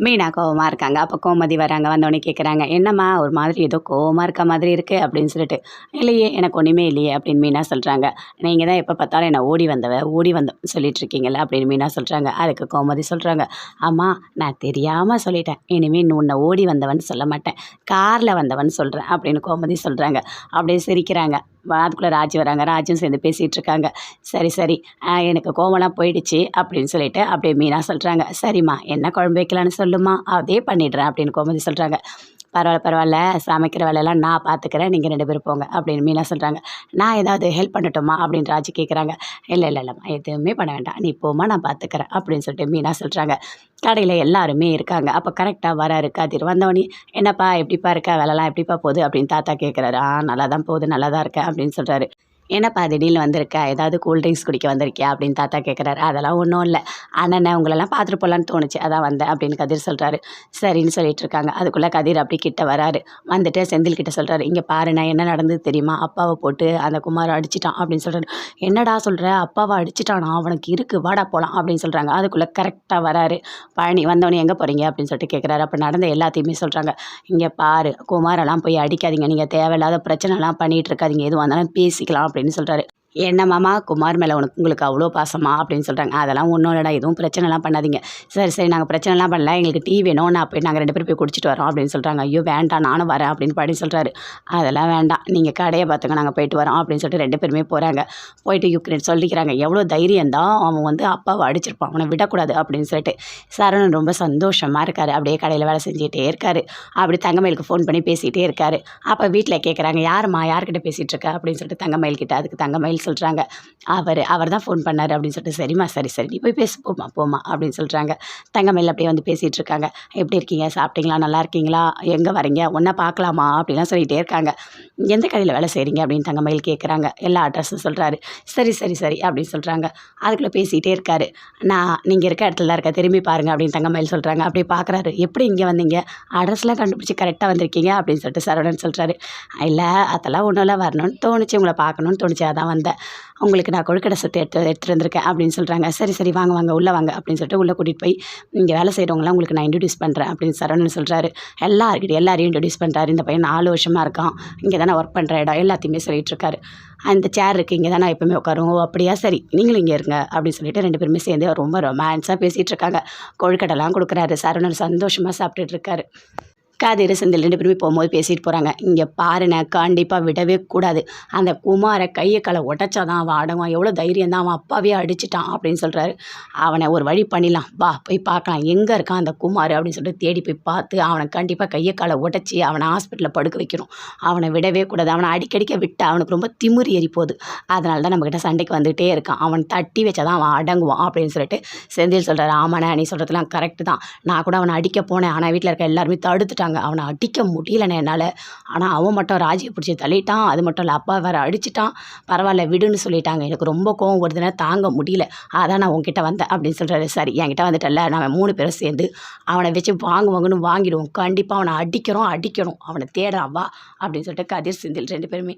மீனா கோவமாக இருக்காங்க. அப்போ கோமதி வராங்க வந்தோடனே கேட்குறாங்க என்னம்மா ஒரு மாதிரி ஏதோ கோவமாக இருக்க மாதிரி இருக்குது அப்படின்னு சொல்லிட்டு இல்லையே எனக்கு ஒன்றுமே இல்லையே அப்படின்னு மீனா சொல்கிறாங்க நீங்கள் தான் எப்போ பார்த்தாலும் என்னை ஓடி வந்தவ ஓடி வந்த சொல்லிட்டு இருக்கீங்களா அப்படின்னு மீனா சொல்கிறாங்க அதுக்கு கோமதி சொல்கிறாங்க அம்மா நான் தெரியாமல் சொல்லிட்டேன். இனிமேல் உன்னை ஓடி வந்தவன் சொல்ல மாட்டேன். காரில் வந்தவன் சொல்கிறேன் அப்படின்னு கோமதி சொல்கிறாங்க அப்படியே சிரிக்கிறாங்க. அதுக்குள்ளே ராஜி வராங்க. ராஜும் சேர்ந்து பேசிகிட்டு இருக்காங்க சரி. சரி எனக்கு கோவம்லாம் போயிடுச்சு அப்படின்னு சொல்லிட்டு அப்படியே மீனா சொல்கிறாங்க சரிம்மா என்ன குழம்பு வைக்கலான்னு சொல்லுமா அதே பண்ணிடுறேன் அப்படின்னு கோமதி சொல்கிறாங்க பரவாயில்ல பரவாயில்ல. சமைக்கிற வேலையெல்லாம் நான் பார்த்துக்கிறேன் நீங்கள் ரெண்டு பேரும் போங்க அப்படின்னு மீனா சொல்கிறாங்க நான் ஏதாவது ஹெல்ப் பண்ணட்டுமா அப்படின்னு ராஜி கேட்குறாங்க இல்லை இல்லை இல்லைம்மா எதுவுமே பண்ண வேண்டாம். நீ போமா நான் பார்த்துக்கிறேன் அப்படின்னு சொல்லிட்டு மீனா சொல்கிறாங்க கடையில் எல்லாருமே இருக்காங்க. அப்போ கரெக்டாக வராரு கதிர். வந்தவொடனே என்னப்பா எப்படிப்பா இருக்க? வேலைலாம் எப்படிப்பா போகுது? அப்படின்னு தாத்தா கேட்குறாரு ஆ நல்லா தான் போகுது. நல்லா தான் இருக்கேன். அப்படின்னு சொல்கிறாரு என்னப்பா திடீர்னு வந்திருக்க? ஏதாவது கூல் ட்ரிங்க்ஸ் குடிக்க வந்திருக்கியா? அப்படின்னு தாத்தா கேட்குறாரு அதெல்லாம் ஒன்றும் இல்லை. அண்ணனை உங்களெல்லாம் பார்த்துட்டு போகலான்னு தோணுச்சு. அதான் வந்தேன் அப்படின்னு கதிர் சொல்கிறாரு சரின்னு சொல்லிட்டு இருக்காங்க. அதுக்குள்ளே கதிர் அப்படி கிட்ட வராரு. வந்துட்டு செந்தில் கிட்ட சொல்கிறாரு இங்கே பாரு நான் என்ன நடந்தது தெரியுமா? அப்பாவை போட்டு அந்த குமார் அடிச்சிட்டான். அப்படின்னு சொல்கிறாரு என்னடா சொல்கிற அப்பாவை அடிச்சிட்டானா? அவனுக்கு இருக்கு. வாடா போகலாம் அப்படின்னு சொல்கிறாங்க அதுக்குள்ளே கரெக்டாக வராரு. பழனி வந்தவொடனே எங்கே போகிறீங்க அப்படின்னு சொல்லிட்டு கேட்குறாரு அப்போ நடந்த எல்லாத்தையுமே சொல்கிறாங்க இங்கே பாரு குமாரெல்லாம் போய் அடிக்காதீங்க. நீங்கள் தேவையில்லாத பிரச்சனைலாம் பண்ணிகிட்டு இருக்காதீங்க. எதுவாக இருந்தாலும் பேசிக்கலாம். அப்படின்னு சொல்கிறாரு என்ன மாமா குமார் மேலே உனக்கு உங்களுக்கு அவ்வளோ பாசமா? அப்படின்னு சொல்கிறாங்க அதெல்லாம் ஒன்றும் இல்லைடா எதுவும் பிரச்சனைலாம் பண்ணாதீங்க. சரி சரி நாங்கள் பிரச்சனைலாம் பண்ணல எங்களுக்கு டீ வேணும் நான் போய் நாங்கள் ரெண்டு பேரும் போய் குடிச்சிட்டு வரோம் அப்படின்னு சொல்கிறாங்க ஐயோ வேண்டாம் நானும் வரேன் அப்படின்னு பாடி சொல்கிறாரு அதெல்லாம் வேண்டாம் நீங்கள் கடையை பார்த்துங்க நாங்கள் போயிட்டு வரோம் அப்படின்னு சொல்லிட்டு ரெண்டு பேருமே போகிறாங்க போயிட்டு யுக்ரைன் சொல்லிக்கிறாங்க. எவ்வளோ தைரியம் தான் அவன் வந்து அப்பாவை அடிச்சிருப்பான் அவனை விடக்கூடாது அப்படின்னு சொல்லிட்டு. சரவணன் ரொம்ப சந்தோஷமாக இருக்காரு. அப்படியே கடையில் வேலை செஞ்சுக்கிட்டே இருக்காரு. அப்படி தங்கமயிலுக்கு ஃபோன் பண்ணி பேசிகிட்டே இருக்காரு. அப்போ வீட்டில் கேட்குறாங்க யாருமா யார்கிட்ட பேசிகிட்டு இருக்கா? அப்படின்னு சொல்லிட்டு தங்கமயில் கிட்ட அதுக்கு தங்கமயில் சொல்கிறாங்க அவர் அவர் தான் ஃபோன் பண்ணார் அப்படின்னு சொல்லிட்டு சரிம்மா சரி சரி நீ போய் பேசு போமா போமா அப்படின்னு சொல்கிறாங்க தங்கமயில் அப்படியே வந்து பேசிகிட்டு இருக்காங்க. எப்படி இருக்கீங்க? சாப்பிட்டீங்களா? நல்லா இருக்கீங்களா? எங்கே வரீங்க? ஒன்றா பார்க்கலாமா? அப்படிலாம் சொல்லிகிட்டே இருக்காங்க. எந்த கடையில் வேலை செய்கிறீங்க அப்படின்னு தங்கமயில் கேட்குறாங்க எல்லா அட்ரஸும் சொல்கிறாரு சரி சரி சரி அப்படின்னு சொல்கிறாங்க அதுக்குள்ளே பேசிகிட்டே இருக்காரு. நான் நீங்கள் இருக்க இடத்துல தான் இருக்க திரும்பி பாருங்க அப்படின்னு தங்கமயில் சொல்கிறாங்க அப்படியே பார்க்குறாரு எப்படி இங்கே வந்தீங்க? அட்ரஸ்லாம் கண்டுபிடிச்சி கரெக்டாக வந்திருக்கீங்க அப்படின்னு சொல்லிட்டு சரவணன் சொல்கிறாரு இல்லை அதெல்லாம் ஒன்றும் இல்லை. வரணும்னு தோணுச்சு. உங்களை பார்க்கணும்னு தோணுச்சு. அதான் வந்தேன். உங்களுக்கு நான் கொழுக்கடை சத்து எடுத்து எடுத்துகிட்டு வந்திருக்கேன் அப்படின்னு சொல்கிறாங்க சரி சரி வாங்க வாங்க உள்ளே வாங்க அப்படின்னு சொல்லிட்டு உள்ளே கூட்டிகிட்டு போய் இங்கே வேலை செய்கிறவங்களாம் உங்களுக்கு நான் இன்ட்ரடியூஸ் பண்ணுறேன் அப்படின்னு சரவணன் சொல்கிறாரு எல்லாருக்கிட்டையும் எல்லாரையும் இன்ட்ரடியூஸ் பண்ணுறாரு இந்த பையன் நாலு வருஷமாக இருக்கான். இங்கே தானே ஒர்க் பண்ணுற இடம். எல்லாத்தையுமே சொல்லிகிட்டு இருக்காரு. அந்த சேர் இருக்குது இங்கே தான் நான் எப்பவுமே உட்காருவோம். ஓ அப்படியா? சரி நீங்களும் இங்கே இருங்க அப்படின்னு சொல்லிட்டு ரெண்டு பேருமே சேர்ந்து ரொம்ப ரொமான்ஸாக பேசிகிட்டு இருக்காங்க. கொழுக்கடைலாம் கொடுக்குறாரு. சரவணன் சந்தோஷமாக சாப்பிட்டுட்டு இருக்காரு. காதிர செந்தில் ரெண்டு பேருமே போகும்போது பேசிட்டு போகிறாங்க இங்கே பாருண்ணே கண்டிப்பாக விடவே கூடாது. அந்த குமாரை கையை களை உடச்சாதான் அவன் அடங்குவான். எவ்வளோ தைரியம் தான் அவன் அப்பாவே அடிச்சிட்டான் அப்படின்னு சொல்கிறாரு அவனை ஒரு வழி பண்ணிடலாம். வா போய் பார்க்கலாம். எங்கே இருக்கான் அந்த குமார் அப்படின்னு சொல்லிட்டு தேடி போய் பார்த்து அவனை கண்டிப்பாக கையை களை உடச்சி அவனை ஹாஸ்பிட்டலில் படுக்க வைக்கணும். அவனை விடவே கூடாது. அவனை அடிக்கடிக்க விட்டு அவனுக்கு ரொம்ப திமிரு ஏறி போகுது. அதனால தான் நம்மக்கிட்ட சண்டைக்கு வந்துகிட்டே இருக்கான். அவன் தட்டி வச்சாதான் அவன் அடங்குவான் அப்படின்னு சொல்லிட்டு செந்தில் சொல்கிறாரு ஆமாண்ணே நீ சொல்கிறதுலாம் கரெக்டு தான். நான் கூட அவனை அடிக்க போனேன். ஆனால் வீட்டில் இருக்க எல்லாருமே அடித்தாங்க அவனை அடிக்க முடியலண்ணே என்னால். ஆனால் அவன் மட்டும் ராஜியை பிடிச்சி தள்ளிட்டான். அது மட்டும் இல்லை அப்பா வேறு அடிச்சிட்டான். பரவாயில்ல விடுன்னு சொல்லிட்டாங்க. எனக்கு ரொம்ப கோவம் வருதுன்னா தாங்க முடியல. அதான் நான் உங்ககிட்ட வந்தேன் அப்படின்னு சொல்கிறாரு சரி என்கிட்ட வந்துட்டல நான் மூணு பேரும் சேர்ந்து அவனை வச்சு வாங்குவாங்கன்னு வாங்கிடுவோம். கண்டிப்பாக அவனை அடிக்கிறோம் அடிக்கணும். அவனை தேடுறான் வா அப்படின்னு சொல்லிட்டு கதிர் செந்தில் ரெண்டு பேருமே